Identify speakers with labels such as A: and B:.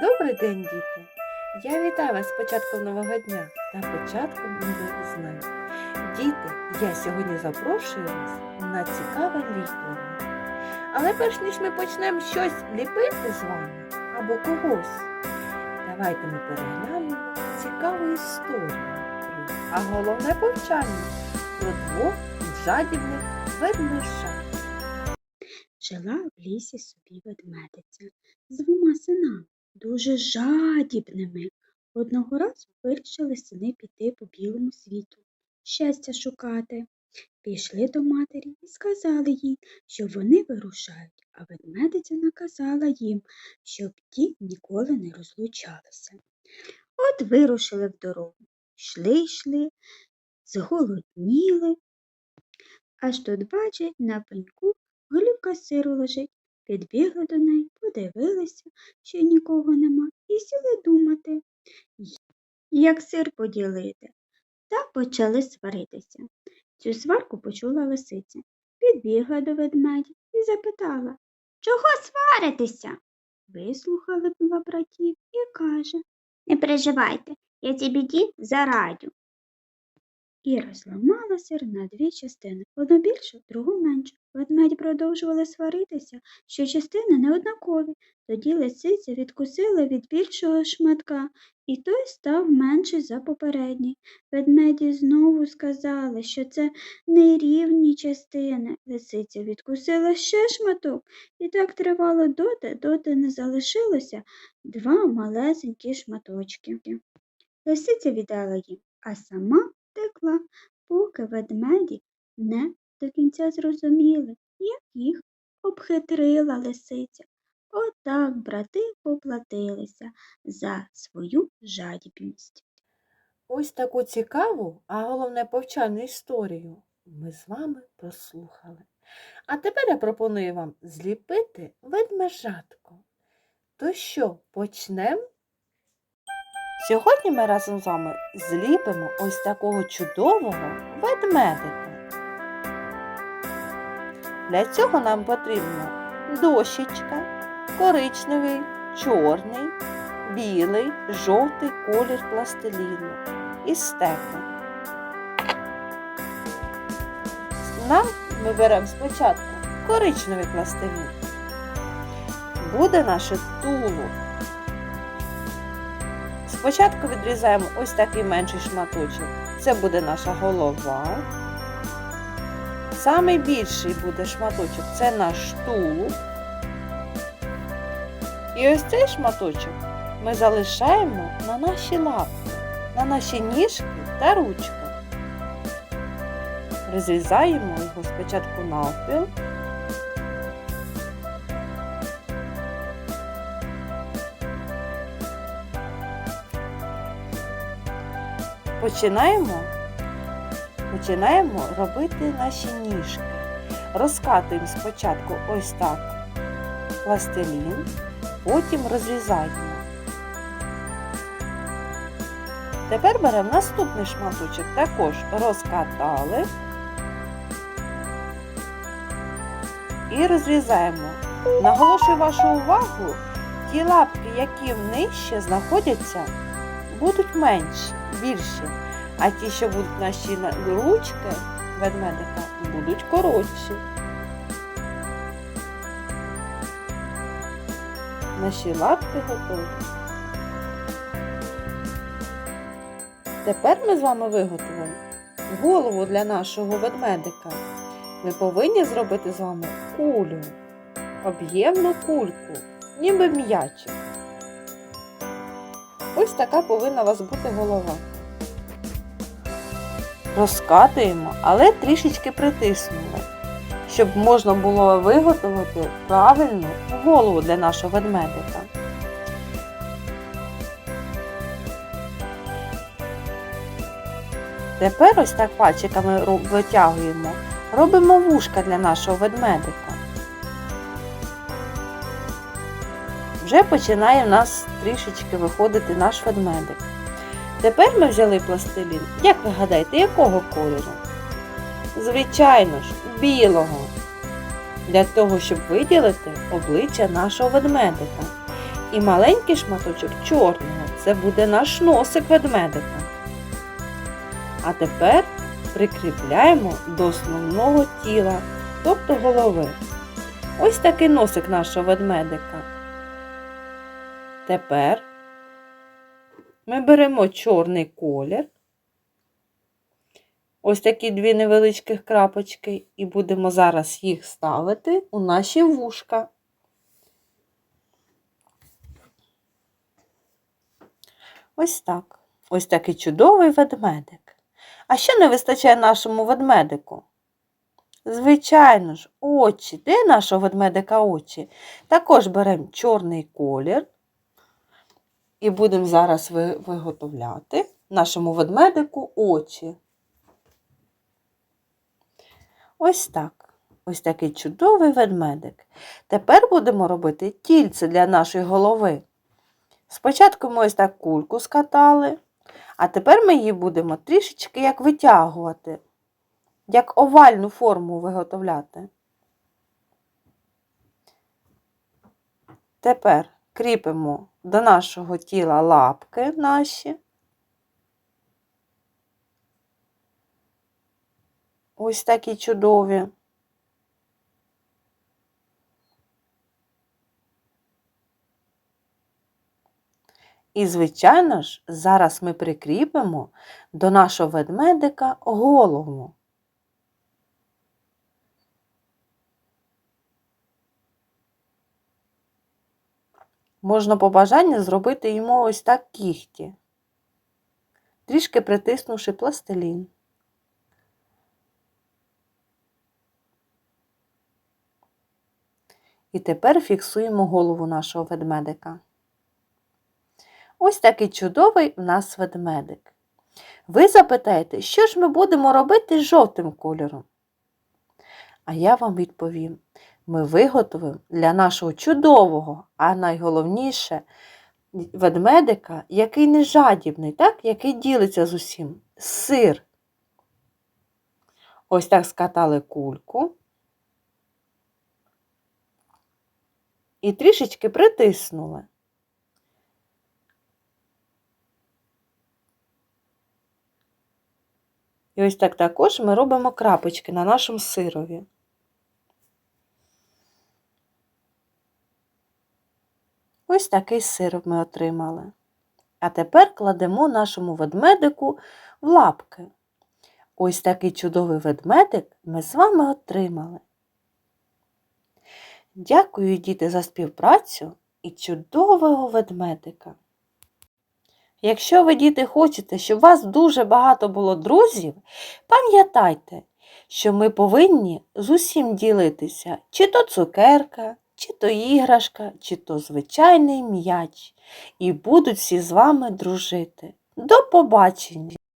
A: Добрий день, діти! Я вітаю вас з початком нового дня та початком нових знань. Діти, я сьогодні запрошую вас на цікаве ліплення. Але перш ніж ми почнемо щось ліпити з вами або когось, давайте ми переглянемо цікаву історію, а головне повчання про двох жадібних ведмежат.
B: Жила в лісі собі ведмедиця з двома синами, дуже жадібними. Одного разу вирішили сини піти по білому світу, щастя шукати. Пішли до матері і сказали їй, що вони вирушають, а ведмедиця наказала їм, щоб ті ніколи не розлучалися. От вирушили в дорогу, йшли, йшли, зголодніли, аж тут бачать на пеньку голівка сиру лежить. Підбігли до неї, подивилися, що нікого нема, і сіли думати, як сир поділити. Та почали сваритися. Цю сварку почула лисиця. Підбігла до ведмедя і запитала, чого сваритися? Вислухали два братів і каже Не переживайте, я цій біді зарадю. І розламала сир на дві частини, одну більшу, другу меншу. Ведмедь продовжували сваритися, що частини не однакові. Тоді лисиця відкусила від більшого шматка, і той став менший за попередній. Ведмеді знову сказали, що це нерівні частини. Лисиця відкусила ще шматок, і так тривало доти, доти не залишилося два малесенькі шматочки. Лисиця віддала їм, а сама втекла, поки ведмеді не до кінця зрозуміли, як їх обхитрила лисиця. Отак брати поплатилися за свою жадібність.
A: Ось таку цікаву, а головне повчальну історію ми з вами прослухали. А тепер я пропоную вам зліпити ведмежатку. То що, почнемо? Сьогодні ми разом з вами зліпимо ось такого чудового ведмедика. Для цього нам потрібна дощечка, коричневий, чорний, білий, жовтий колір пластиліну і стекло. Нам ми беремо спочатку коричневий пластилін. Буде наше тулуб. Спочатку відрізаємо ось такий менший шматочок. Це буде наша голова. Самий більший буде шматочок це наш тулуб. І ось цей шматочок ми залишаємо на наші лапки, на наші ніжки та ручки. Розрізаємо його спочатку навпіл. Починаємо, починаємо робити наші ніжки. Розкатуємо спочатку ось так пластилін, потім розрізаємо. Тепер беремо наступний шматочок, також розкатали і розрізаємо. Наголошую вашу увагу, ті лапки, які нижче знаходяться, будуть менші, більші, а ті, що будуть наші ручки ведмедика, будуть коротші. Наші лапки готові. Тепер ми з вами виготовимо голову для нашого ведмедика. Ми повинні зробити з вами кулю, об'ємну кульку, ніби м'ячик. Ось така повинна у вас бути голова. Розкатуємо, але трішечки притиснули, щоб можна було виготовити правильну голову для нашого ведмедика. Тепер ось так пальчиками витягуємо, робимо вушка для нашого ведмедика. Вже починає в нас трішечки виходити наш ведмедик. Тепер ми взяли пластилін. Як ви гадаєте, якого кольору? Звичайно ж, білого. Для того, щоб виділити обличчя нашого ведмедика. І маленький шматочок чорного це буде наш носик ведмедика. А тепер прикріпляємо до основного тіла, тобто голови. Ось такий носик нашого ведмедика. Тепер ми беремо чорний колір, ось такі дві невеличких крапочки, і будемо зараз їх ставити у наші вушка. Ось так. Ось такий чудовий ведмедик. А що не вистачає нашому ведмедику? Звичайно ж, очі. Де нашого ведмедика очі? Також беремо чорний колір і будемо зараз виготовляти нашому ведмедику очі. Ось так. Ось такий чудовий ведмедик. Тепер будемо робити тільце для нашої голови. Спочатку ми ось так кульку скатали, а тепер ми її будемо трішечки як витягувати, як овальну форму виготовляти. Тепер кріпимо до нашого тіла лапки наші. Ось такі чудові. І, звичайно ж, зараз ми прикріпимо до нашого ведмедика голову. Можна по бажанню зробити йому ось так кігті, трішки притиснувши пластилін. І тепер фіксуємо голову нашого ведмедика. Ось такий чудовий у нас ведмедик. Ви запитаєте, що ж ми будемо робити з жовтим кольором? А я вам відповім: ми виготовимо для нашого чудового, а найголовніше ведмедика, який не жадібний, так? який ділиться з усім, сир. Ось так скатали кульку і трішечки притиснули. І ось так також ми робимо крапочки на нашому сирові. Ось такий сир ми отримали. А тепер кладемо нашому ведмедику в лапки. Ось такий чудовий ведмедик ми з вами отримали. Дякую, діти, за співпрацю і чудового ведмедика. Якщо ви, діти, хочете, щоб у вас дуже багато було друзів, пам'ятайте, що ми повинні з усім ділитися, чи то цукерка, чи то іграшка, чи то звичайний м'яч, і будуть всі з вами дружити. До побачення!